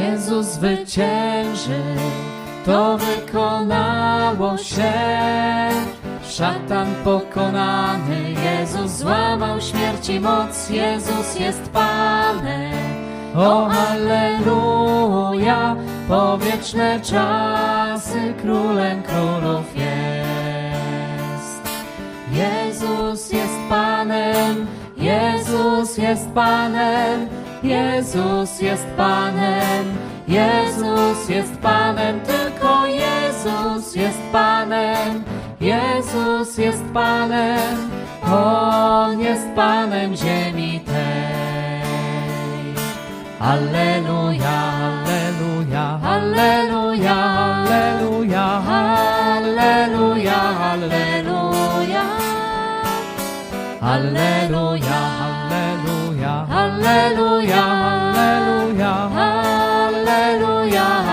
Jezus zwyciężył, to wykonało się. Szatan pokonany, Jezus złamał śmierci moc, Jezus jest Panem. O Alleluja, po wieczne czasy królem królów jest. Jezus jest Panem, Jezus jest Panem, Jezus jest Panem, Jezus jest Panem, tylko Jezus jest Panem, Jezus jest Panem, On jest Panem ziemi tej. Alleluja, Alleluja, Alleluja, Alleluja, Alleluja, Alleluja. Alleluja, Alleluja, Alleluja, Yeah.